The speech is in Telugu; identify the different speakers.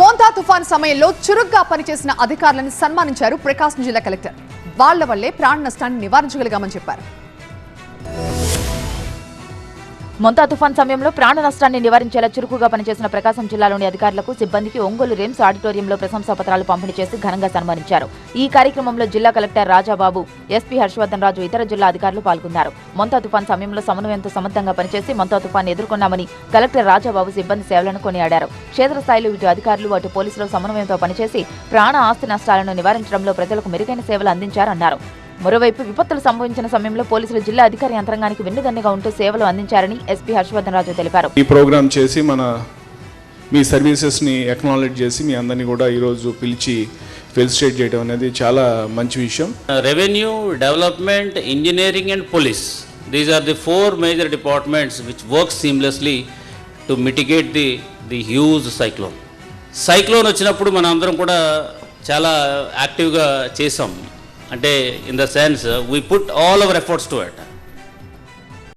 Speaker 1: మోంతా తుఫాన్ సమయంలో చురుగ్గా పనిచేసిన అధికారులను సన్మానించారు ప్రకాశం జిల్లా కలెక్టర్. వాళ్ళ వల్లే ప్రాణ నష్టాన్ని నివారించగలిగామని చెప్పారు.
Speaker 2: మొంతా తుఫాన్ సమయంలో ప్రాణ నష్టాన్ని నివారించేలా చురుకుగా పనిచేసిన ప్రకాశం జిల్లాలోని అధికారులకు సిబ్బందికి ఒంగోలు రిమ్స్ ఆడిటోరియంలో ప్రశంసా పత్రాలు పంపిణీ చేసి ఘనంగా సన్మానించారు. ఈ కార్యక్రమంలో జిల్లా కలెక్టర్ రాజాబాబు ఎస్పీ హర్షవర్ధన్ రాజు ఇతర జిల్లా అధికారులు పాల్గొన్నారు. మొంతా తుఫాన్ సమయంలో సమన్వయంతో సమర్థంగా పనిచేసి మొంతా తుఫాన్ ఎదుర్కొన్నామని కలెక్టర్ రాజాబాబు సిబ్బంది సేవలను కొనియాడారు. క్షేత్రస్థాయిలో ఇటు అధికారులు అటు పోలీసులు సమన్వయంతో పనిచేసి ప్రాణ ఆస్తి నష్టాలను నివారించడంలో ప్రజలకు మెరుగైన సేవలు అందించారన్నారు. మరోవైపు విపత్తులు సంభవించిన సమయంలో పోలీసులు జిల్లా అధికార యంత్రాంగానికి వెన్నుదన్నుగా ఉంటూ సేవలు అందించారని ఎస్పీ హర్షవర్ధన్ రాజు తెలిపారు
Speaker 3: ఈ ప్రోగ్రామ్ చేసి మన మీ సర్వీసెస్ని ఎక్నాలెడ్జ్ చేసి మీ అందరినీ కూడా ఈరోజు పిలిచి ఫెలిసిటేట్ చేయడం అనేది చాలా మంచి విషయం
Speaker 4: revenue, development, engineering, and police. These are the four major departments which work seamlessly to mitigate the, the huge cyclone. Cyclone వచ్చినప్పుడు మన అందరం కూడా చాలా యాక్టివ్గా చేసాం అంటే in the sense we put all our efforts to it